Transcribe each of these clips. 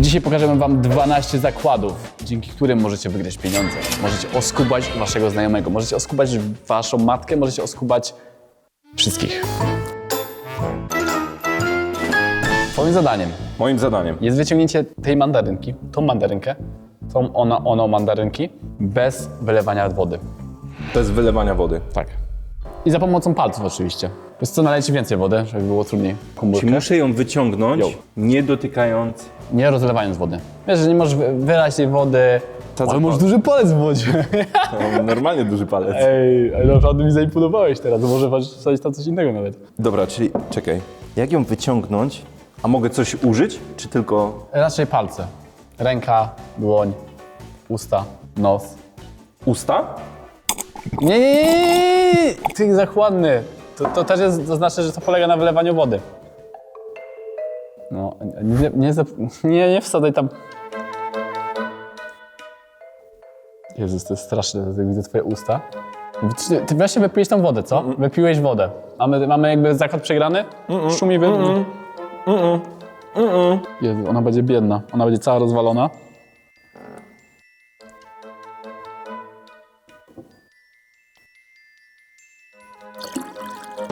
Dzisiaj pokażemy Wam 12 zakładów, dzięki którym możecie wygrać pieniądze. Możecie oskubać Waszego znajomego, możecie oskubać Waszą matkę, możecie oskubać wszystkich. Twoim zadaniem Moim zadaniem. jest wyciągnięcie tej mandarynki, tą mandarynkę, tą ona, ono mandarynki, bez wylewania wody. Bez wylewania wody. Tak. I za pomocą palców oczywiście. Wiesz co, nalejcie więcej wody, żeby było trudniej komórkę. Czyli muszę ją wyciągnąć, nie dotykając. Nie rozlewając wody. Wiesz, że nie możesz wy- wylać tej wody, ale zapal- masz duży palec w wodzie. Mam normalnie duży palec. Ej, ale naprawdę mi zaimponowałeś teraz, może wsadzić tam coś innego nawet. Dobra, czyli czekaj. Jak ją wyciągnąć? A mogę coś użyć, czy tylko... Raczej palce. Ręka, dłoń, usta, nos. Usta? Nie, nie, nie, nie, nie, ty zachłanny. To, to też jest, to znaczy, że to polega na wylewaniu wody. No, nie, nie, zap- nie, nie wsadzaj tam. Jezus, to jest straszne, jak widzę twoje usta. Ty, ty właśnie wypiłeś tą wodę, co? Wypiłeś wodę. Mamy, mamy jakby zakład przegrany? Szumi wy... Jezu, ona będzie biedna. Ona będzie cała rozwalona.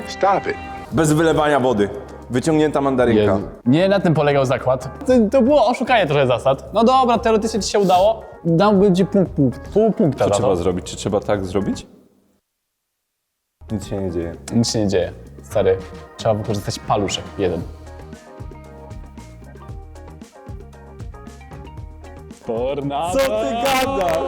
Stop it. Bez wylewania wody. Wyciągnięta mandarynka. Jezu. Nie na tym polegał zakład. To, to było oszukanie trochę zasad. No dobra, teoretycznie ci się udało. Dałbym ci punkt, punkt, pół punkta Co za trzeba to. zrobić? Czy trzeba tak zrobić? Nic się nie dzieje. Nic się nie dzieje. Stary, trzeba wykorzystać paluszek. Jeden. Tornado! Co ty gadasz?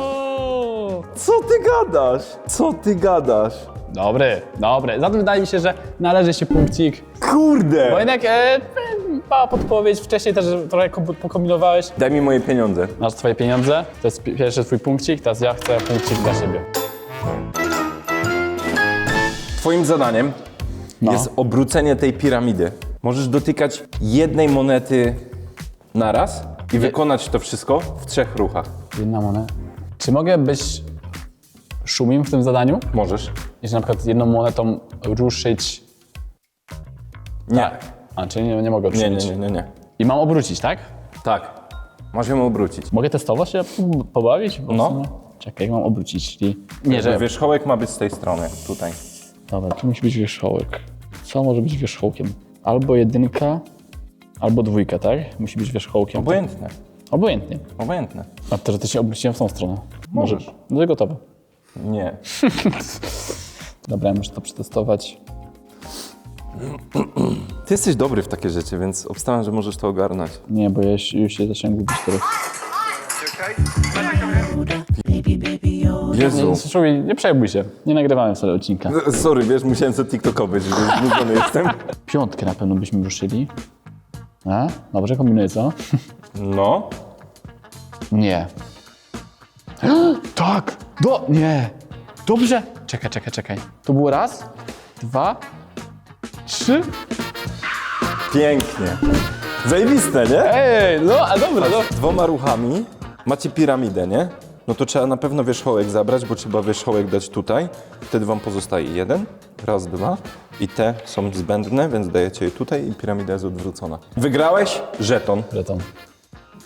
Co ty gadasz? Co ty gadasz? Dobry, dobry. Zatem wydaje mi się, że należy się punkcik. Kurde! Bo jednak e, mała podpowiedź. Wcześniej też trochę kom- pokombinowałeś. Daj mi moje pieniądze. Masz twoje pieniądze. To jest pi- pierwszy twój punkcik. Teraz ja chcę punkcik dla siebie. Twoim zadaniem No. jest obrócenie tej piramidy. Możesz dotykać jednej monety na raz i wykonać to wszystko w trzech ruchach. Jedna moneta. Czy mogę być szumim w tym zadaniu? Możesz? Jeśli na przykład jedną monetą ruszyć... Nie. A, czyli nie, nie mogę Nie, ruszyć. nie, nie, nie, nie. I mam obrócić, tak? Tak. Masz ją obrócić. Mogę testowo się po- pobawić? Po No. Czekaj, jak mam obrócić? Czyli... Nie, że... Wierzchołek ma być z tej strony, tutaj. Dobra, tu musi być wierzchołek. Co może być wierzchołkiem? Albo jedynka, albo dwójka, tak? Musi być wierzchołkiem. Obojętne. Obojętnie. Obojętne. A teoretycznie obróciłem w tą stronę. Możesz. No to gotowe. Nie. Dobra, ja muszę to przetestować. Ty jesteś dobry w takie rzeczy, więc obstawiam, że możesz to ogarnąć. Nie, bo ja już, już się zacząłem gubić teraz. Jezu. Nie, Szumi, nie przejmuj się. Nie nagrywałem sobie odcinka. Sorry, wiesz, musiałem sobie TikTokować, że znudzony jestem. Piątkę na pewno byśmy ruszyli. A? Dobrze kombinuję, co? No. Nie. tak! Do... Nie! Dobrze! Czekaj, czekaj, czekaj. To było raz, dwa, trzy. Pięknie. Zajebiste, nie? Ej, no, a dobra, no. Dwoma ruchami macie piramidę, nie? No to trzeba na pewno wierzchołek zabrać, bo trzeba wierzchołek dać tutaj. Wtedy wam pozostaje jeden, raz, dwa. I te są zbędne, więc dajecie je tutaj i piramida jest odwrócona. Wygrałeś żeton. Żeton.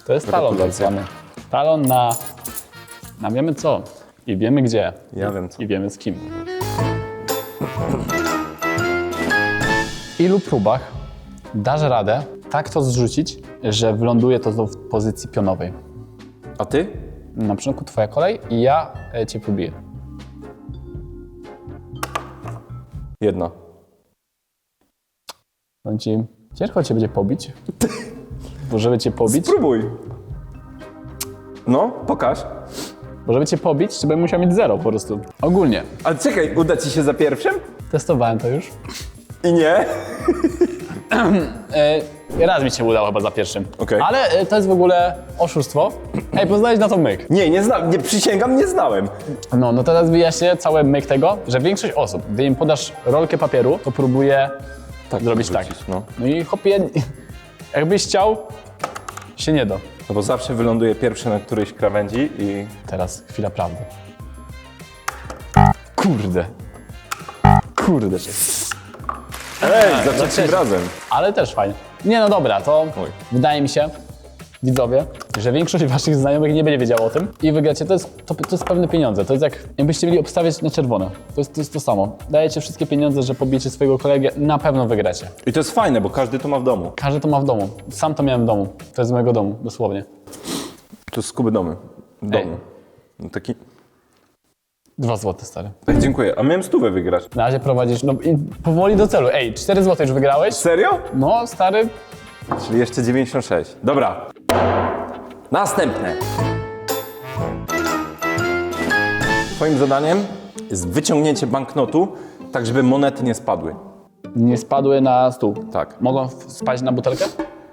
To jest talon tak Gratulacje. zwany. Talon na... na wiemy co. I wiemy gdzie. Ja wiem co. I wiemy z kim. W ilu próbach dasz radę tak to zrzucić, że wyląduje to znów w pozycji pionowej? A ty? Na początku twoja kolej i ja e, cię próbuję. Jedna. Powiem ci, ciężko cię będzie pobić. Bo żeby cię pobić, Spróbuj. No, pokaż. Bo żeby cię pobić, to bym musiał mieć zero po prostu. Ogólnie. Ale czekaj, uda ci się za pierwszym? Testowałem to już. I nie? E, raz mi się udało chyba za pierwszym. Okej. Ale e, to jest w ogóle oszustwo. Ej, poznałeś na to myk. Nie, nie znałem, nie przysięgam, nie znałem. No, no teraz wyjaśnię cały myk tego, że większość osób, gdy im podasz rolkę papieru, to próbuje zrobić tak. wrócić, no. No i chłopie, jakbyś chciał, się nie da. No bo zawsze wyląduje pierwszy na którejś krawędzi i... Teraz chwila prawdy. Kurde. Kurde. Ej, za trzecim. razem. Ale też fajnie. Nie no dobra, to Oj. wydaje mi się, widzowie, że większość waszych znajomych nie będzie wiedziała o tym i wygracie, to jest, to, to jest pewne pieniądze. To jest jak, jakbyście mieli obstawiać na czerwono. To jest, to jest to samo. Dajecie wszystkie pieniądze, że pobijecie swojego kolegę, na pewno wygracie. I to jest fajne, bo każdy to ma w domu. Każdy to ma w domu. Sam to miałem w domu. To jest z mojego domu, dosłownie. To jest z Kuby domy. Domu. No Taki... Dwa złote, stary. Ej, dziękuję. A miałem stówę wygrać. Na razie prowadzisz, no i powoli do celu. Ej, 4 złote już wygrałeś? Serio? No, stary, Czyli jeszcze 96. Dobra. Następne. Twoim zadaniem jest wyciągnięcie banknotu, tak żeby monety nie spadły. nie spadły na stół. Tak. Mogą w- spaść na butelkę?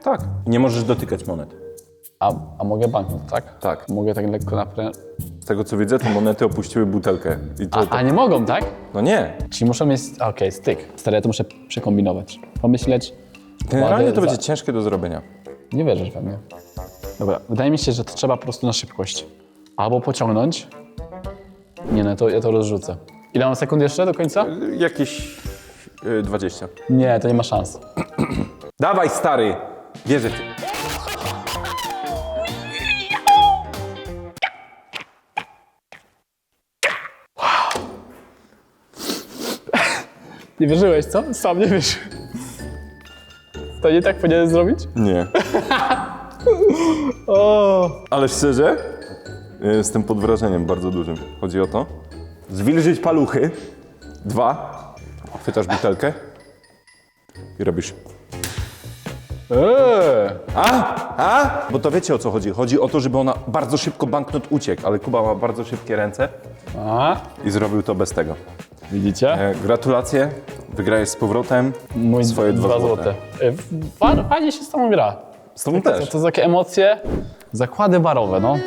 Tak. Nie możesz dotykać monet. A, a mogę banknot, tak? Tak. Mogę tak lekko naprę... Z tego co widzę, to monety opuściły butelkę. I to, A, to... a nie mogą, tak? No nie. Czyli muszą mieć... Okej, styk. Stary, ja to muszę przekombinować. Pomyśleć... Generalnie Ładę to będzie za- ciężkie do zrobienia. Nie wierzysz we mnie. Dobra, wydaje mi się, że to trzeba po prostu na szybkość. Albo pociągnąć. Nie no, to ja to rozrzucę. Ile mam sekund jeszcze do końca? Jakieś y, 20. Nie, to nie ma szans. Dawaj, stary! Wierzę w ciebie. Nie wierzyłeś, co? Sam nie wiesz. To nie tak powinieneś zrobić? Nie. Ale szczerze, jestem pod wrażeniem bardzo dużym. Chodzi o to, zwilżyć paluchy. Dwa. Chwytasz butelkę i robisz. Eee. A? A? Bo to wiecie o co chodzi. Chodzi o to, żeby ona bardzo szybko banknot uciekł, ale Kuba ma bardzo szybkie ręce A, i zrobił to bez tego. widzicie? E, gratulacje, wygrałeś z powrotem Mój swoje dwa, dwa złote. złote. E, fa- Fajnie się z tobą gra. Z tobą To, też. to takie emocje. Zakłady barowe, no.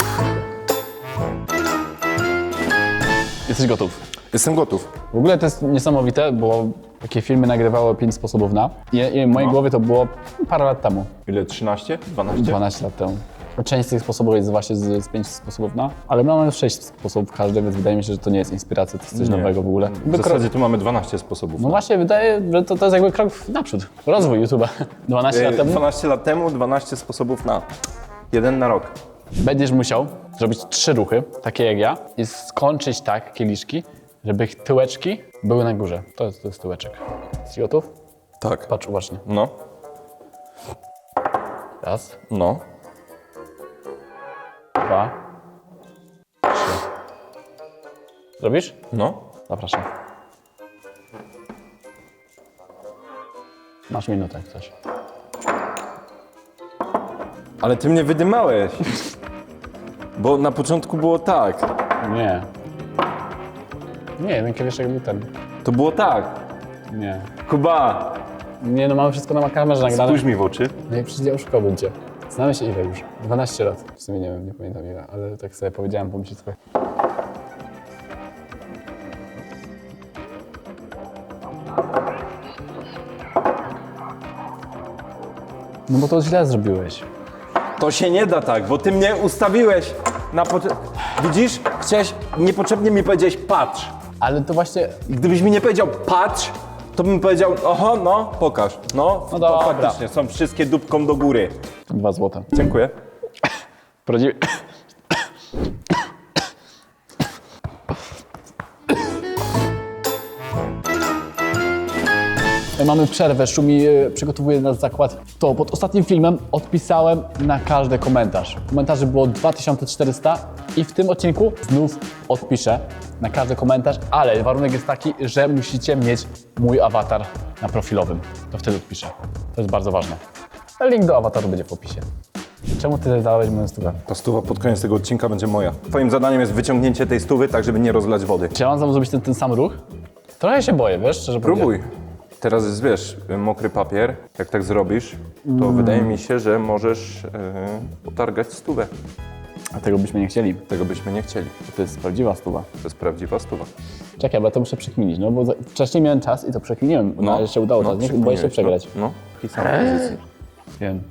Jesteś gotów. Jestem gotów. W ogóle to jest niesamowite, bo takie filmy nagrywało 5 sposobów na. I, i w mojej No. głowie to było parę lat temu, Ile? 13? 12? 12 lat temu. Część z tych sposobów jest właśnie z, z 5 sposobów na, ale mamy 6 sposobów każdy, więc wydaje mi się, że to nie jest inspiracja, to jest coś Nie. nowego w ogóle. W Jakby krok- zasadzie tu mamy 12 sposobów. No właśnie, wydaje, że to, to jest jakby krok w naprzód. Rozwój YouTube'a. 12 lat E, temu 12 lat temu 12 sposobów na. Jeden na rok. będziesz musiał zrobić trzy ruchy, takie jak ja, i skończyć tak kieliszki, żeby ich tyłeczki były na górze. To jest, to jest tyłeczek. Jesteś gotów? Tak. Patrz uważnie. No, Raz, no. Dwa, trzy. Zrobisz? No. Zapraszam. Masz minutę, jak coś. Ale ty mnie wydymałeś. Bo na początku było tak. Nie. Nie, kieliszek był ten. To było tak. Nie. Kuba, Nie, no mamy wszystko na kamerze nagrane. spójrz mi w oczy. No i przecież ja oszukałbym cię. Znamy się ile już? 12 lat. W sumie nie wiem, nie pamiętam ile, ale tak sobie powiedziałem, sobie. No bo to źle zrobiłeś. To się nie da tak, bo ty mnie ustawiłeś na początku. Widzisz? Chciałeś, niepotrzebnie mi powiedziałeś patrz. Ale to właśnie... Gdybyś mi nie powiedział patrz, to bym powiedział, oho, no, pokaż. No, No to dobra. faktycznie, są wszystkie dupką do góry. Dwa złote. Dziękuję. Prawdziwie... Mamy przerwę, Szumi e, przygotowuje nas zakład. To pod ostatnim filmem odpisałem na każdy komentarz. Komentarzy było 2400 i w tym odcinku znów odpiszę na każdy komentarz, ale warunek jest taki, że musicie mieć mój awatar na profilowym. To wtedy odpiszę. To jest bardzo ważne. Link do awataru będzie w opisie. Czemu ty dałeś moją stówę? Ta stuwa pod koniec tego odcinka będzie moja. Twoim zadaniem jest wyciągnięcie tej stówy, tak żeby nie rozlać wody. Czy ja mam znowu zrobić ten, ten sam ruch? Trochę się boję, wiesz, szczerze Próbuj. Teraz jest, wiesz, mokry papier. Jak tak zrobisz, to wydaje mi się, że możesz e, potargać stówę. A tego byśmy nie chcieli. Tego byśmy nie chcieli. To jest prawdziwa stuwa. To jest prawdziwa stuwa. Czekaj, bo ja to muszę przekminić, no bo za- wcześniej miałem czas i to przekminiłem, no, ale się udało teraz, nie? Boję się przegrać. No, no. samej pozycji. Wiem,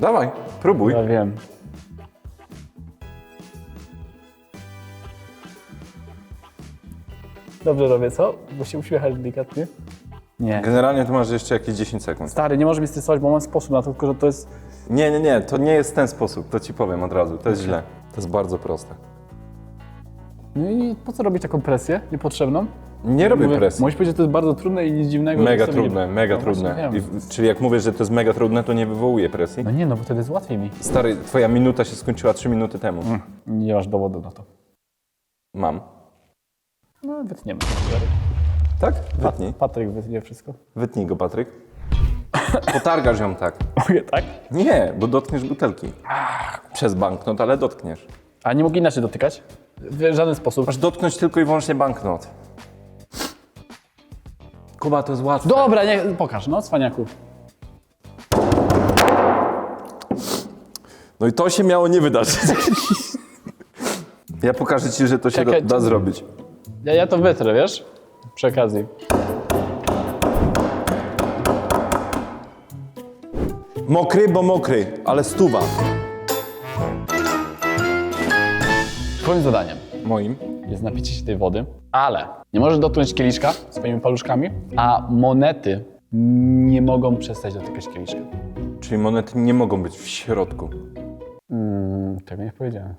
Dawaj, próbuj. ja wiem. Dobrze robię, co? Bo się uśmiechać delikatnie. Nie. Generalnie to masz jeszcze jakieś 10 sekund. Stary, nie może mi stresować, bo mam sposób na to, tylko że to jest... Nie, nie, nie, to nie jest ten sposób, to ci powiem od razu, to jest źle. To jest bardzo proste. No i po co robić taką presję niepotrzebną? Nie robię Mówię, presji. Musisz powiedzieć, że to jest bardzo trudne i nic dziwnego. że Mega sobie nie- trudne, mega No właśnie trudne. wiem. I, czyli jak mówię, że to jest mega trudne, to nie wywołuje presji. No nie, no bo wtedy jest łatwiej mi. Stary, twoja minuta się skończyła 3 minuty temu. Nie masz dowodu na to. Mam. No, wytniemy. Tak? Wytnij. Patryk wytnie wszystko. Wytnij go, Patryk. Potargasz ją tak. Mogę tak? Nie, bo dotkniesz butelki. Przez banknot, ale dotkniesz. A nie mogę inaczej dotykać? W żaden sposób. Masz dotknąć tylko i wyłącznie banknot. Kuba, to jest łatwe. Dobra, nie, pokaż, no, cwaniaku. No i to się miało nie wydarzyć. Ja pokażę ci, że to się Czekaj, da, da zrobić. Ja, ja to wytrę, wiesz? Przy okazji. Mokry, bo mokry, ale stuwa. Twoim zadaniem Moim. jest napicie się tej wody, ale nie możesz dotknąć kieliszka swoimi paluszkami, a monety nie mogą przestać dotykać kieliszka. Czyli monety nie mogą być w środku. Mm, tego nie powiedziałem.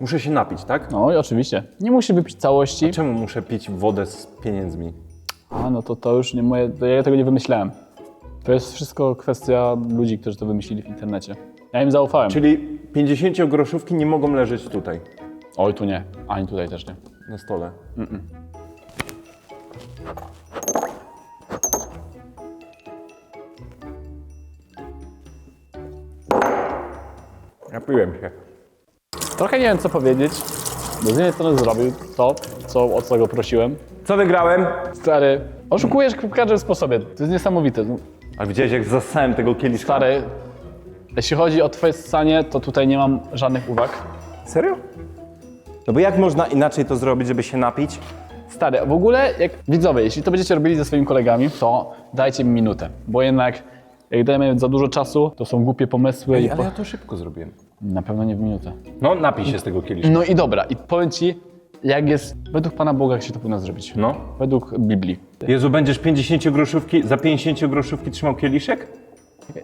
Muszę się napić, tak? No i oczywiście. Nie musi wypić całości. Czemu muszę pić wodę z pieniędzmi? A, no to to już nie moje, to ja tego nie wymyślałem. To jest wszystko kwestia ludzi, którzy to wymyślili w internecie. Ja im zaufałem. Czyli 50 groszówki nie mogą leżeć tutaj, Oj, tu nie. Ani tutaj też nie. Na stole. Napiłem się. Trochę nie wiem, co powiedzieć. Bo z jednej strony zrobił to, co, o co go prosiłem. Co wygrałem? Stary, oszukujesz w każdym sposobie. To jest niesamowite. A widziałeś jak zasałem tego kieliszka? Stary, jeśli chodzi o twoje ssanie, to tutaj nie mam żadnych uwag. Serio? No bo jak można inaczej to zrobić, żeby się napić? Stary, w ogóle, jak widzowie, jeśli to będziecie robili ze swoimi kolegami, to dajcie mi minutę. Bo jednak, jak dajemy za dużo czasu, to są głupie pomysły i Ale po... ja to szybko zrobiłem. na pewno nie w minutę. No, napij się z tego kieliszka. No i dobra, i powiem ci, jak jest według Pana Boga, jak się to powinno zrobić. No. Według Biblii. Jezu, będziesz 50 groszówki, za 50 groszówki trzymał kieliszek?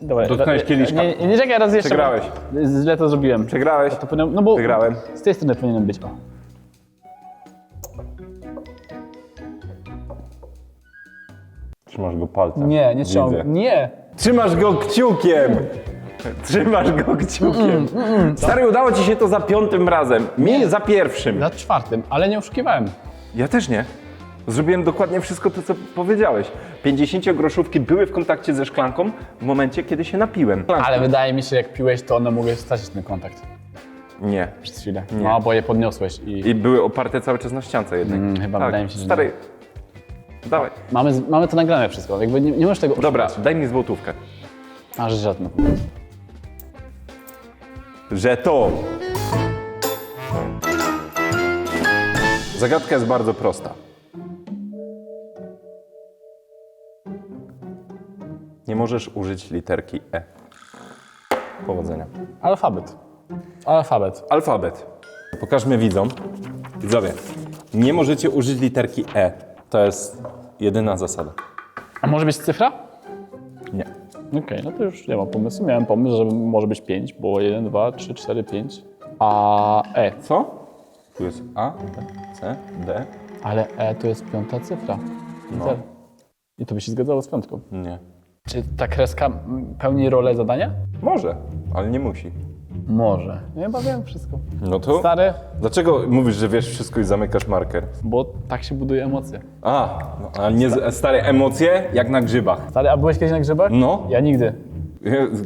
Dobra, Dotknąłeś kieliszka. Nie, nie, nie czekaj, raz jeszcze. Przegrałeś. bo Źle to zrobiłem. Przegrałeś. To powinno, no bo Przegrałem. z tej strony powinien być. O. Trzymasz go palcem. Nie, nie Widzę. ciągnę. Nie! Trzymasz go kciukiem! Trzymasz go kciukiem. Stary, udało ci się to za piątym razem. Mi za pierwszym. Na czwartym, ale nie oszukiwałem. Ja też nie. Zrobiłem dokładnie wszystko to, co powiedziałeś. 50 groszówki były w kontakcie ze szklanką w momencie, kiedy się napiłem. Ale wydaje mi się, jak piłeś, to one mogły stracić ten kontakt Nie. przez chwilę. No, bo je podniosłeś i I były oparte cały czas na ściance jednak. Mm, chyba wydaje mi się, że Stary. Dawaj. mamy, mamy to nagrane wszystko. Jakby nie, nie możesz tego Dobra, oszukać. daj mi złotówkę. A, że żadne. Że to. Zagadka jest bardzo prosta. Nie możesz użyć literki E. Powodzenia. Alfabet. Alfabet. Alfabet. Pokażmy widzom. Widzowie, nie możecie użyć literki E. To jest jedyna zasada. A może być cyfra? Nie. Okej, no to już nie mam pomysłu. Miałem pomysł, że może być 5, było 1, 2, 3, 4, 5. A E. Co? Tu jest A, B, C, D. Ale E to jest piąta cyfra. No. Zero. I to by się zgadzało z piątką. Nie. Czy ta kreska pełni rolę zadania? Może, ale nie musi. Może. Ja chyba wiem wszystko. No to. Stary, Dlaczego mówisz, że wiesz wszystko i zamykasz marker? bo tak się buduje emocje. A, no, a nie z- stare emocje jak na grzybach. Stary, a byłeś kiedyś na grzybach? No. Ja nigdy.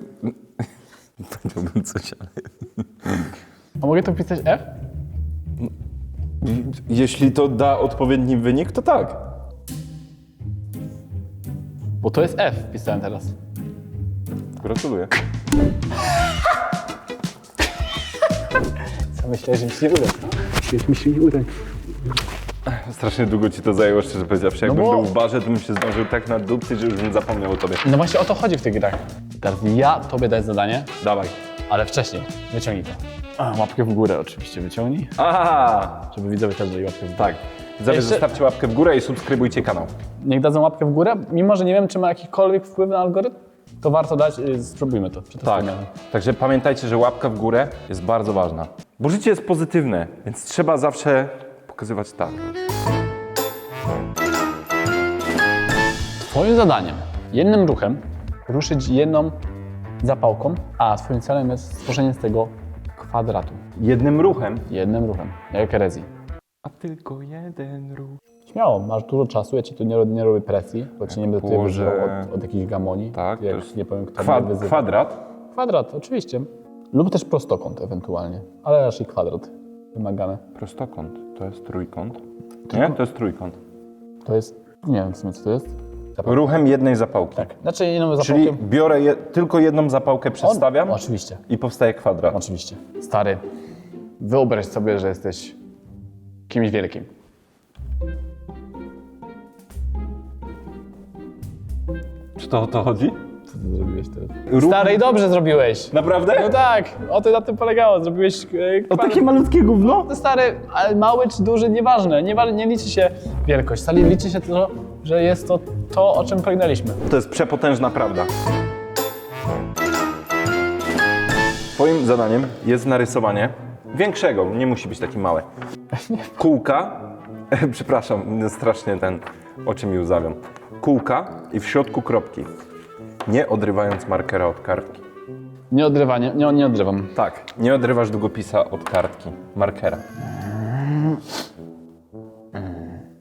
Powiedziałbym coś, ale... A mogę to pisać F? Jeśli to da odpowiedni wynik, to tak. Bo to jest F, pisałem teraz. Gratuluję. Co myślałeś, że mi się nie uda? Myślałeś, mi się nie uda. Strasznie długo ci to zajęło, szczerze powiedziawszy. Jakbym bo- był w barze, to bym się zdążył tak nadupcyć, że już bym zapomniał o tobie. No właśnie o to chodzi w tych grach. Teraz ja tobie daję zadanie, Dawaj. ale wcześniej. Wyciągnij to. A, łapkę w górę oczywiście wyciągnij, Aha! żeby widzowie też dali łapkę w górę. Tak. Widzowie, Jeszcze- zostawcie łapkę w górę i subskrybujcie kanał. Niech dadzą łapkę w górę. Mimo, że nie wiem, czy ma jakikolwiek wpływ na algorytm, to warto dać, y, spróbujmy to. Tak. przetestujmy. Także pamiętajcie, że łapka w górę jest bardzo ważna. Bo życie jest pozytywne, więc trzeba zawsze pokazywać tak. Twoim zadaniem, jednym ruchem, ruszyć jedną zapałką, a twoim celem jest stworzenie z tego kwadratu. Jednym ruchem. Jednym ruchem, jak erezji. A tylko jeden ruch. Śmiało, masz dużo czasu, ja ci tu nie, nie robię presji, bo ci nie będę tutaj położę- wyzywał od, od jakichś gamoni. Tak, to jak jest nie powiem, kto Kwa mnie wyzywa. kwadrat. Kwadrat, oczywiście. Lub też prostokąt ewentualnie, ale raczej kwadrat wymagane. Prostokąt. To jest trójkąt. Nie? To jest trójkąt. To jest, nie wiem w sumie co to jest. Ruchem jednej zapałki. Tak, znaczy jedną Czyli biorę je, tylko jedną zapałkę, przedstawiam On, oczywiście, i powstaje kwadrat. oczywiście. Stary, wyobraź sobie, że jesteś kimś wielkim. Czy to o to chodzi? Co ty zrobiłeś teraz? Stary, i dobrze zrobiłeś. Naprawdę? No tak, o to na tym polegało. Zrobiłeś e, O takie malutkie gówno? No stary, ale mały czy duży, nieważne. Nie, nie liczy się wielkość. Stary, liczy się to, że jest to to, o czym pragnęliśmy. To jest przepotężna prawda. Twoim zadaniem jest narysowanie większego, nie musi być taki mały. Kółka, przepraszam, strasznie ten, oczy mi łzawią. Kółka i w środku kropki, nie odrywając markera od kartki. Nie odrywanie, nie, nie odrywam. Tak, nie odrywasz długopisa od kartki, markera.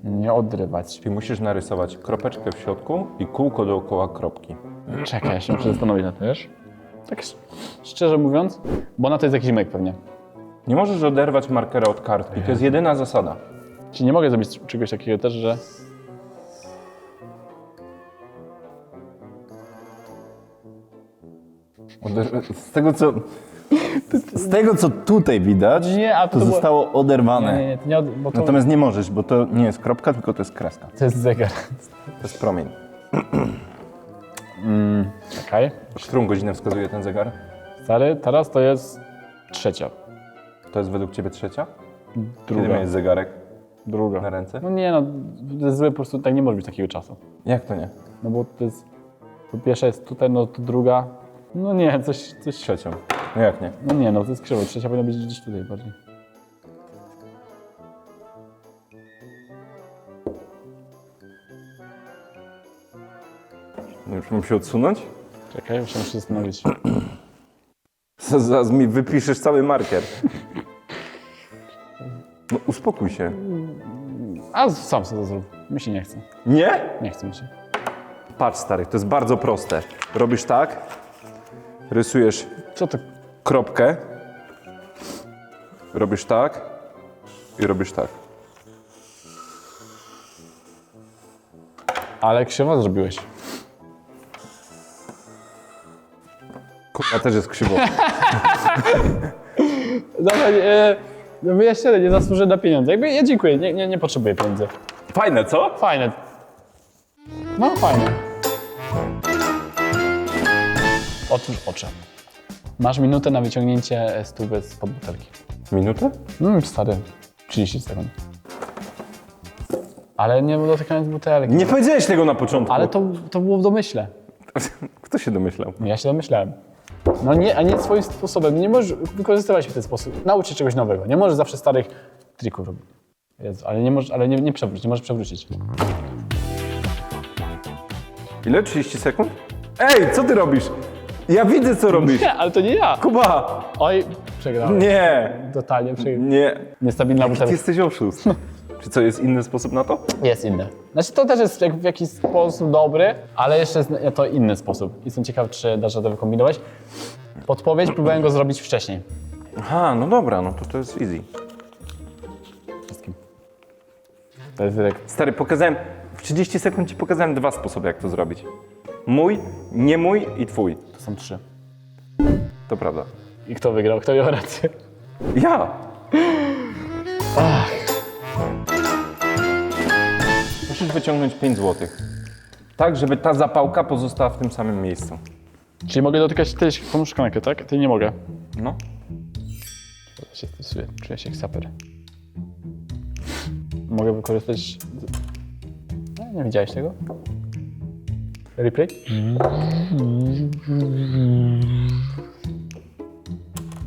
Nie odrywać. Czyli musisz narysować kropeczkę w środku i kółko dookoła kropki. Czekaj, ja się muszę zastanowić na to, wiesz? Tak sz- szczerze mówiąc, bo na to jest jakiś myk pewnie. Nie możesz oderwać markera od kartki, to jest jedyna zasada. Czyli nie mogę zrobić czegoś takiego też, że... Z tego co. Z tego co tutaj widać, Nie, a to to było- zostało oderwane. Nie, nie, nie, to nie od... bo to, Natomiast nie możesz, bo to nie jest kropka, tylko to jest kreska. to jest zegar. To jest promień. Czekaj. Którą godzinę wskazuje ten zegar? Stary, teraz to jest trzecia. To jest według ciebie trzecia? Druga. Kiedy miałeś zegarek Druga. na ręce? No nie no, to jest złe, po prostu tak nie może być takiego czasu. Jak to nie? No bo to jest... Po pierwsza jest tutaj, no to druga... No nie, coś... coś Trzecią. No jak nie? no nie, no to jest krzywo. Trzecia powinna być gdzieś tutaj bardziej. Już mam się odsunąć? Czekaj, muszę się zastanowić. Zaraz mi wypiszesz cały marker. No uspokój się. A sam sobie to zrób. Mi się nie chce. Nie? Nie chce mi się. Patrz stary, to jest bardzo proste. Robisz tak, rysujesz Co to? kropkę, robisz tak i robisz tak. Ale krzywo zrobiłeś. Kurwa też jest krzywo. Dobra, e, no wyjaśnione, nie zasłużę na pieniądze. Jakby ja dziękuję, nie, nie, nie potrzebuję pieniędzy. Fajne, co? Fajne. No, fajne. Otóż oczy. Masz minutę na wyciągnięcie e, stówy z pod butelki. Minutę? Mmm, stary. 30 sekund. Ale nie dotykając butelki. Nie powiedziałeś tego na początku. Ale to, to było w domyśle. Kto się domyślał? Ja się domyślałem. No nie, a nie swoim sposobem. Nie możesz wykorzystywać się w ten sposób. Naucz się czegoś nowego. Nie możesz zawsze starych trików robić. Jezu, ale nie możesz, ale nie, nie przewróć, nie możesz przewrócić. Ile? 30 sekund? Ej, co ty robisz? Ja widzę, co robisz. Nie, ale to nie ja. Kuba! Oj, przegrałem. Nie! Totalnie przegrałem. Nie. Niestabilna Ty butelka. jesteś oszust. Czy co, jest inny sposób na to? Jest inny. Znaczy to też jest jak, w jakiś sposób dobry, ale jeszcze jest to inny sposób. Jestem ciekaw, czy dasz radę wykombinować. Podpowiedź, próbowałem go zrobić wcześniej. Aha, no dobra, no to to jest easy. Wszystkim. To jest wyrek. Stary, pokazałem, w 30 sekund ci pokazałem dwa sposoby, jak to zrobić. Mój, nie mój i twój. To są trzy. To prawda. I kto wygrał? Kto miał rację? Ja! Musisz wyciągnąć 5 zł. Tak, żeby ta zapałka pozostała w tym samym miejscu. Czyli mogę dotykać też tą szklankę, tak? Ty nie mogę. No. Ja się stresuję, czuję się jak saper. Mogę wykorzystać... Nie widziałeś tego? Replay?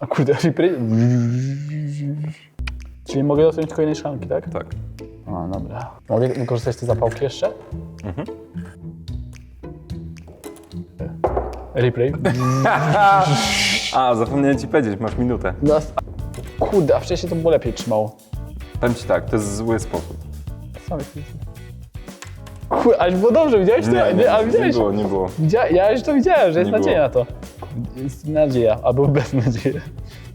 A kurde, replay? Czyli mogę dotknąć kolejnej szklanki, tak? Tak. A, dobra. Mogę wykorzystać te zapałki jeszcze? Replay? A, zapomniałem ci powiedzieć, masz minutę. No, kurde, a wcześniej to było lepiej trzymało. Powiem ci tak, to jest zły sposób. Sam. Kurde, ale było dobrze, widziałeś to? Nie, nie, nie widziałeś? było, nie było. Widzia- ja już to widziałem, że jest Nie nadzieja na to. Jest nadzieja, albo beznadzieja.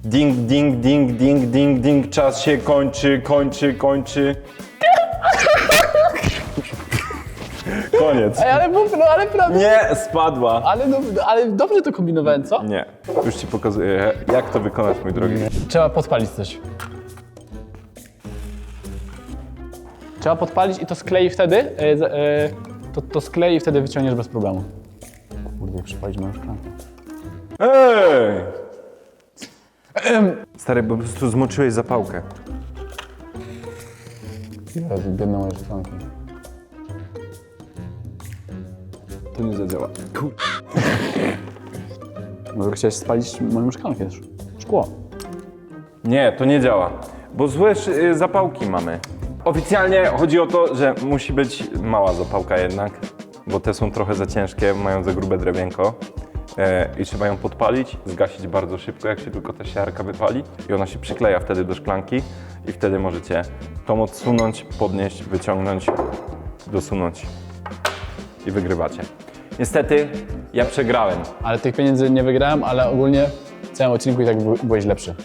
Ding, ding, ding, ding, ding, ding, czas się kończy, kończy, kończy. Koniec. Ej, ale mów, no ale prawda. Nie, spadła. Ale, no, ale dobrze to kombinowałem, co? Nie, już ci pokazuję, jak to wykonać, mój drogi. Trzeba podpalić coś. Trzeba podpalić i to sklei wtedy, e, z- e, to, to sklei i wtedy wyciągniesz bez problemu. Kurde, jak przypalić moją szklankę. Ej! Stary, bo po prostu zmoczyłeś zapałkę. Jezu, biedne moje To nie zadziała. Może chciałeś spalić moją szklankę. Szkło. Nie, to nie działa, bo złe y, zapałki mamy. Oficjalnie chodzi o to, że musi być mała zapałka jednak, bo te są trochę za ciężkie, mają za grube drewienko. E, I trzeba ją podpalić, zgasić bardzo szybko, jak się tylko ta siarka wypali. I ona się przykleja wtedy do szklanki i wtedy możecie tą odsunąć, podnieść, wyciągnąć, dosunąć i wygrywacie. Niestety ja przegrałem. Ale tych pieniędzy nie wygrałem, ale ogólnie w całym odcinku i tak by- byłeś lepszy.